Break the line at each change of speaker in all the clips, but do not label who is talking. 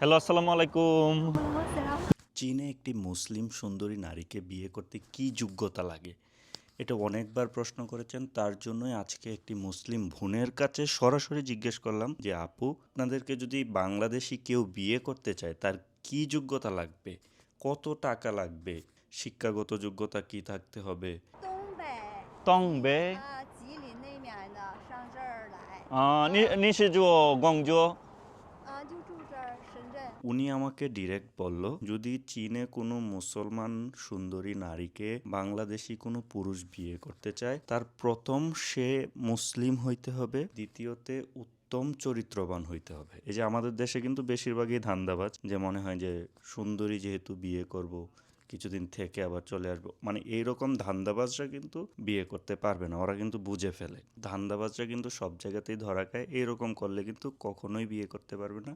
Hello আসসালামু আলাইকুম
চীনে একটি মুসলিম সুন্দরী নারীকে বিয়ে করতে কি যোগ্যতা লাগে এটা অনেকবার প্রশ্ন করেছেন তার জন্যই আজকে একটি মুসলিম বোনের কাছে সরাসরি জিজ্ঞেস করলাম যে আপু আপনাদেরকে যদি বাংলাদেশি কেউ বিয়ে করতে চায় তার কি যোগ্যতা লাগবে কত টাকা লাগবে শিক্ষাগত যোগ্যতা কি থাকতে হবে
东北
টং বে
啊，吉林那面的上
উনি আমাকে ডিরেক্ট বলল, যদি চীনে কোনো মুসলমান সুন্দরী নারীকে বাংলাদেশি কোনো পুরুষ বিয়ে করতে চায়, তার প্রথম সে মুসলিম হইতে হবে, দ্বিতীয়তে উত্তম চরিত্রবান হইতে হবে। এই যে আমাদের দেশে কিন্তু বেশিরভাগই ধান্দাবাজ, যে মনে হয় যে সুন্দরী যেহেতু বিয়ে করব, কিছুদিন থেকে আবার চলে আসব মানে এইরকম ধান্দাবাজরা কিন্তু বিয়ে করতে পারবে না, ওরা কিন্তু বুঝে ফেলে। ধান্দাবাজরা কিন্তু সব জায়গাতেই ধরা খায়, এইরকম করলে কিন্তু কখনোই বিয়ে করতে পারবে না।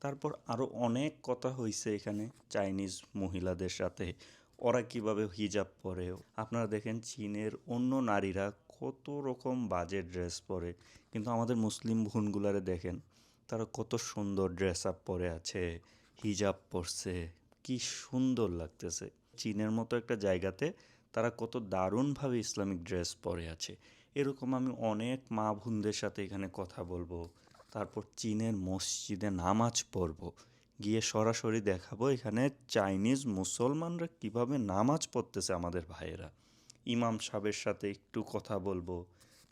তারপর আরও অনেক কথা হয়েছে এখানে চাইনিজ মহিলাদের সাথে। ওরা কীভাবে হিজাব পরে? আপনারা দেখেন চীনের অন্য নারীরা কত রকম বাজে ড্রেস পরে। কিন্তু আমাদের মুসলিম বোনগুলারে দেখেন, তারা কত সুন্দর ড্রেস আপ পরে আছে, হিজাব পরছে, কি সুন্দর লাগতেছে। চীনের মতো একটা জায়গাতে তারা কত দারুণভাবে ইসলামিক ড্রেস পরে আছে। এরকম আমি অনেক মা বোনদের সাথে এখানে কথা বলব। তারপর চীনের মসজিদে নামাজ পড়ব। গিয়ে সরাসরি দেখাবো এখানে চাইনিজ মুসলমানরা কীভাবে নামাজ পড়তেছে আমাদের ভাইয়েরা। ইমাম সাহেবের সাথে একটু কথা বলব।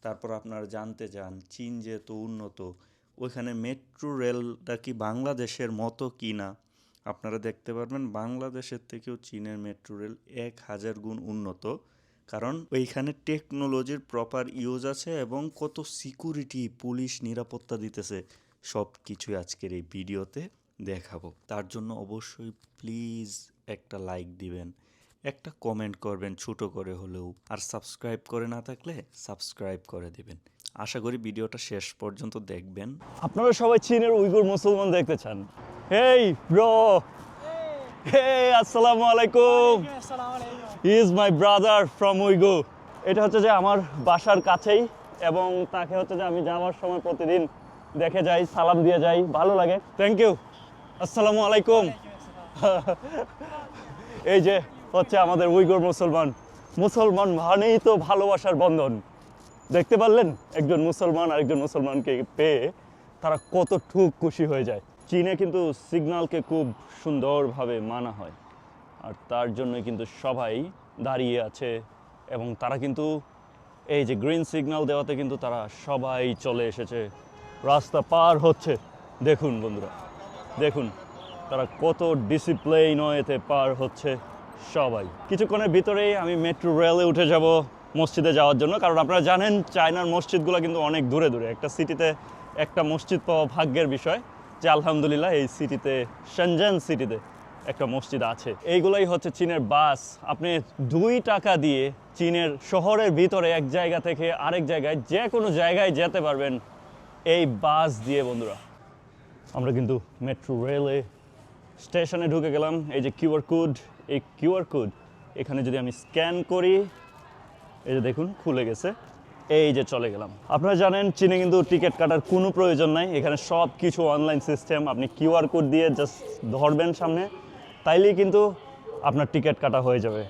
তারপর আপনারা জানতে চান, চীন যেহেতু উন্নত, ওইখানে মেট্রো রেলটা কি বাংলাদেশের মতো কি না আপনারা দেখতে পারবেন, বাংলাদেশের থেকেও চীনের মেট্রো রেল এক হাজার গুণ উন্নত। কারণ ওইখানে টেকনোলজির প্রপার ইউজ আছে এবং কত সিকিউরিটি পুলিশ নিরাপত্তা দিতেছে। সব কিছুই আজকের এই ভিডিওতে দেখাবো। তার জন্য অবশ্যই প্লিজ একটা লাইক দিবেন, একটা কমেন্ট করবেন ছোট করে হলেও। আর সাবস্ক্রাইব করে না থাকলে সাবস্ক্রাইব করে দিবেন। আশা করি ভিডিওটা শেষ পর্যন্ত দেখবেন।
আপনারা সবাই চীনের উইগুর মুসলমান দেখতে চান। হেই ব্রো হেই আসসালামু আলাইকুম ইজ মাই ব্রাদার ফ্রম উইগু এটা হচ্ছে যে আমার বাসার কাছেই এবং তাকে হচ্ছে যে আমি যাওয়ার সময় প্রতিদিন দেখে যাই সালাম দিয়ে যাই। ভালো লাগে। থ্যাংক ইউ আসসালামু আলাইকুম। এই যে হচ্ছে আমাদের উইগুর মুসলমান। মুসলমান মানেই তো ভালোবাসার বন্ধন। দেখতে পারলেন? একজন মুসলমান আরেকজন মুসলমানকে পেয়ে তারা কতটুক খুশি হয়ে যায়। চীনে কিন্তু সিগনালকে খুব সুন্দরভাবে মানা হয়। আর তার জন্য কিন্তু সবাই দাঁড়িয়ে আছে এবং তারা কিন্তু এই যে গ্রিন সিগনাল দেওয়াতে কিন্তু তারা সবাই চলে এসেছে। রাস্তা পার হচ্ছে। দেখুন বন্ধুরা, দেখুন তারা কত ডিসিপ্লিন এতে পার হচ্ছে সবাই। কিছুক্ষণের ভিতরেই আমি মেট্রো রেলে উঠে যাব মসজিদে যাওয়ার জন্য, কারণ আপনারা জানেন, চায়নার মসজিদগুলো কিন্তু অনেক দূরে দূরে। একটা সিটিতে একটা মসজিদ পাওয়া ভাগ্যের বিষয়। যে আলহামদুলিল্লাহ এই সিটিতে সেনজেন সিটিতে একটা মসজিদ আছে। এইগুলাই হচ্ছে চীনের বাস। আপনি দুই টাকা দিয়ে চীনের শহরের ভিতরে এক জায়গা থেকে আরেক জায়গায় যে কোনো জায়গায় যেতে পারবেন এই বাস দিয়ে, বন্ধুরা। আমরা কিন্তু মেট্রো রেলে স্টেশনে ঢুকে গেলাম। এই যে কিউআর কোড, এই কিউআর কোড, এখানে যদি আমি স্ক্যান করি, এই যে দেখুন, খুলে গেছে। এই যে চলে গেলাম। আপনারা জানেন, চীনে কিন্তু টিকিট কাটার কোনো প্রয়োজন নাই। এখানে সব কিছু অনলাইন সিস্টেম আপনি কিউআর কোড দিয়ে জাস্ট ধরবেন সামনে, তাইলেই কিন্তু আপনার টিকিট কাটা হয়ে যাবে।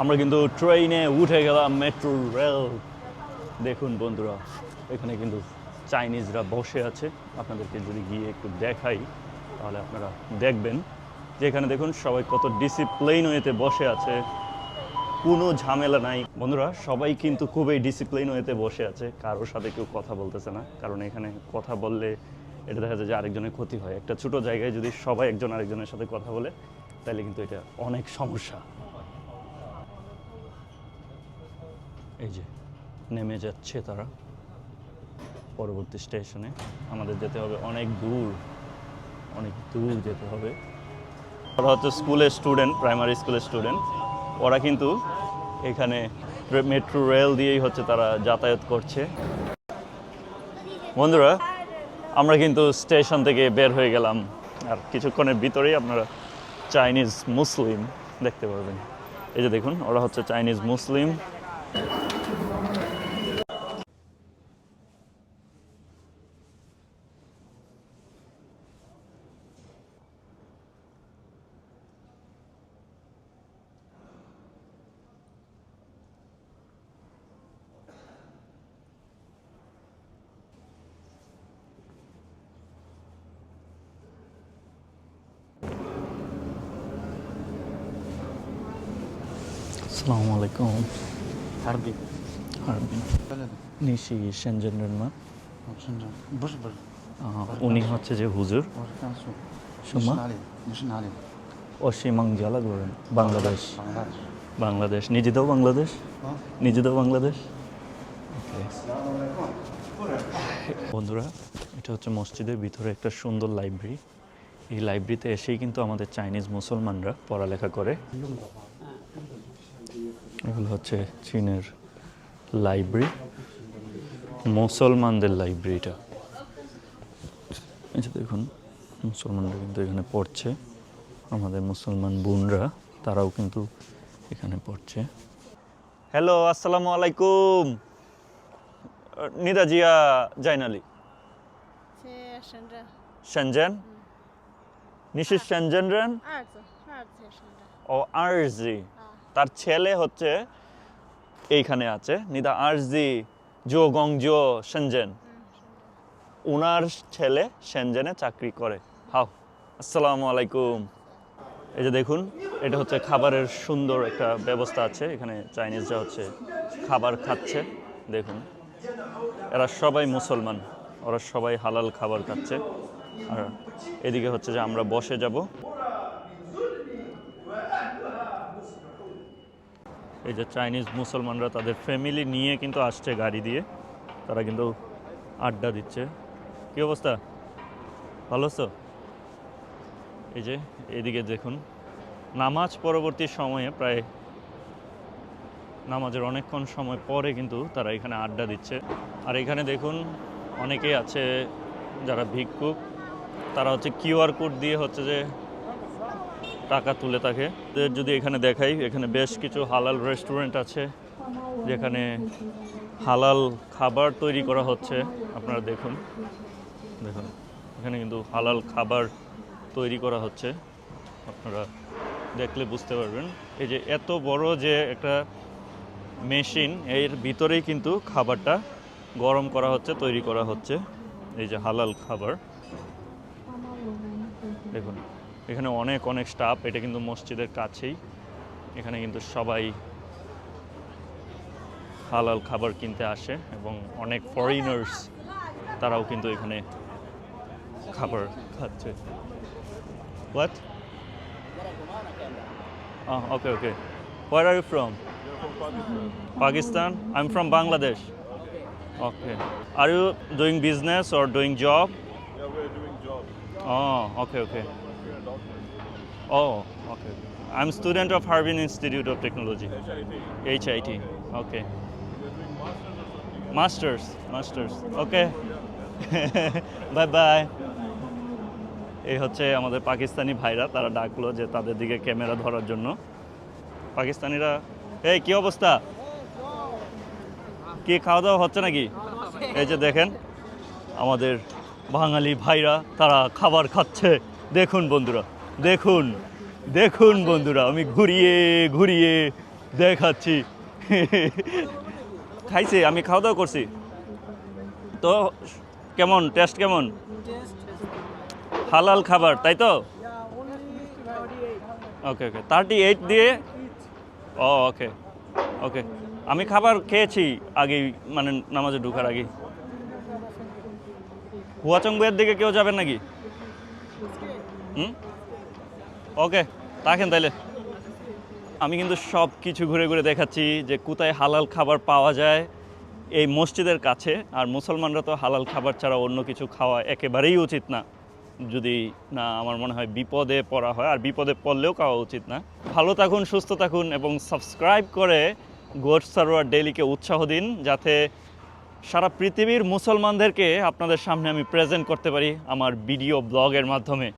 আমরা কিন্তু ট্রেনে উঠে গেলাম মেট্রো রেল দেখুন বন্ধুরা, এখানে কিন্তু চাইনিজরা বসে আছে। আপনাদেরকে যদি গিয়ে একটু দেখাই, তাহলে আপনারা দেখবেন। যে এখানে দেখুন সবাই কত ডিসিপ্লিন ওয়েতে বসে আছে। কোনো ঝামেলা নাই। বন্ধুরা, সবাই কিন্তু খুবই ডিসিপ্লিন ওয়েতে বসে আছে। কারোর সাথে কেউ কথা বলতেছে না। কারণ এখানে কথা বললে এটা দেখা যায় যে আরেকজনের ক্ষতি হয়। একটা ছোট জায়গায় যদি সবাই একজন আরেকজনের সাথে কথা বলে তাহলে কিন্তু এটা অনেক সমস্যা। এই যে, নেমে যাচ্ছে তারা। পরবর্তী স্টেশনে আমাদের যেতে হবে। অনেক দূর অনেক দূর যেতে হবে। ওরা হচ্ছে স্কুলের স্টুডেন্ট, প্রাইমারি স্কুলের স্টুডেন্ট। ওরা কিন্তু এখানে মেট্রো রেল দিয়েই হচ্ছে তারা যাতায়াত করছে। বন্ধুরা, আমরা কিন্তু স্টেশন থেকে বের হয়ে গেলাম। আর কিছুক্ষণের ভিতরেই আপনারা চাইনিজ মুসলিম দেখতে পারবেন। এই যে দেখুন, ওরা হচ্ছে চাইনিজ মুসলিম। আসসালামু আলাইকুম। হার্বি।
হার্বি।
নিশি সেনজেনের মা। উনি হচ্ছে যে হুজুর। অসীমাং জ্বালা করেন বাংলাদেশ। বাংলাদেশ। নিজেদেরও বাংলাদেশ। নিজেদেরও বাংলাদেশ। বন্ধুরা এটা হচ্ছে মসজিদের ভিতরে একটা সুন্দর লাইব্রেরি। এই লাইব্রেরিতে এসেই কিন্তু আমাদের চাইনিজ মুসলমানরা পড়ালেখা করে। এগুলো হচ্ছে চীনের লাইব্রেরি মুসলমানদের লাইব্রেরিটা। এই যে দেখুন মুসলমানরা কিন্তু এখানে পড়ছে। আমাদের মুসলমান বোনরা তারাও কিন্তু এখানে পড়ছে। হ্যালো আসসালামু আলাইকুম। নিদাজিয়া জাইনালি শেনজেন। নিশিস শেনজেন রেন? ও আরজি তার ছেলে হচ্ছে এইখানে আছে, নিদা আরজি, জো গং জো শেনজেন উনার ছেলে সেনজেনে চাকরি করে। হাও, আসসালামু আলাইকুম। এই যে দেখুন, এটা হচ্ছে খাবারের সুন্দর একটা ব্যবস্থা আছে। এখানে চাইনিজরা হচ্ছে খাবার খাচ্ছে, দেখুন। এরা সবাই মুসলমান, ওরা সবাই হালাল খাবার খাচ্ছে। আর এদিকে হচ্ছে যে আমরা বসে যাব। এই যে চাইনিজ মুসলমানরা তাদের ফ্যামিলি নিয়ে কিন্তু আসছে গাড়ি দিয়ে। তারা কিন্তু আড্ডা দিচ্ছে। কি অবস্থা? ভালো আছো? এই যে এদিকে দেখুন, নামাজ পরবর্তী সময়ে প্রায় নামাজের অনেকক্ষণ সময় পরে কিন্তু তারা এখানে আড্ডা দিচ্ছে। আর এখানে দেখুন, অনেকেই আছে যারা ভিক্ষুক, তারা হচ্ছে কিউআর কোড দিয়ে হচ্ছে যে টাকা তুলে থাকে যদি এখানে দেখাই, এখানে বেশ কিছু হালাল রেস্টুরেন্ট আছে, যেখানে হালাল খাবার তৈরি করা হচ্ছে। আপনারা দেখুন দেখুন, এখানে কিন্তু হালাল খাবার তৈরি করা হচ্ছে। আপনারা দেখলে বুঝতে পারবেন। এই যে এত বড় যে একটা মেশিন, এর ভিতরেই কিন্তু খাবারটা গরম করা হচ্ছে, তৈরি করা হচ্ছে। এই যে হালাল খাবার। দেখুন এখানে অনেক অনেক স্টাফ এটা কিন্তু মসজিদের কাছেই এখানে কিন্তু সবাই হালাল খাবার কিনতে আসে এবং অনেক ফরেনার্স তারাও কিন্তু এখানে খাবার খাচ্ছে what okay okay where are you from. Okay. Are you doing business or doing job?
Yeah, we're doing jobs.
Oh, okay, okay. Oh, okay. I'm student of Harbin Institute of Technology.
HIT.
HIT. Okay.
Doing masters.
Masters. Okay. Bye bye এই হচ্ছে আমাদের পাকিস্তানি ভাইরা তারা ডাকলো যে তাদের দিকে camera ধরার জন্য পাকিস্তানিরা এই কি অবস্থা কি খাওয়া দাওয়া হচ্ছে নাকি এই যে দেখেন আমাদের বাঙালি ভাইরা তারা খাবার খাচ্ছে দেখুন বন্ধুরা, দেখুন দেখুন বন্ধুরা, আমি ঘুরিয়ে ঘুরিয়ে দেখাচ্ছি। খাইছি, আমি খাওয়া দাওয়া করছি। তো, কেমন টেস্ট কেমন? হালাল খাবার, তাই তো? ওকে ওকে থার্টি এইট দিয়ে? ও ওকে ওকে আমি খাবার খেয়েছি আগেই মানে নামাজে ঢুকার আগে। হুয়াচং বইয়ের দিকে কেউ যাবেন নাকি? হুম? ওকে থাকেন তাইলে। আমি কিন্তু সব কিছু ঘুরে ঘুরে দেখাচ্ছি যে কোথায় হালাল খাবার পাওয়া যায় এই মসজিদের কাছে। আর মুসলমানরা তো হালাল খাবার ছাড়া অন্য কিছু খাওয়া একেবারেই উচিত না। যদি না, আমার মনে হয় বিপদে পড়া হয়। আর বিপদে পড়লেও খাওয়া উচিত না। ভালো থাকুন, সুস্থ থাকুন এবং সাবস্ক্রাইব করে গোড সারোয়ার ডেইলিকে উৎসাহ দিন যাতে সারা পৃথিবীর মুসলমানদেরকে আপনাদের সামনে আমি প্রেজেন্ট করতে পারি আমার ভিডিও ব্লগের মাধ্যমে।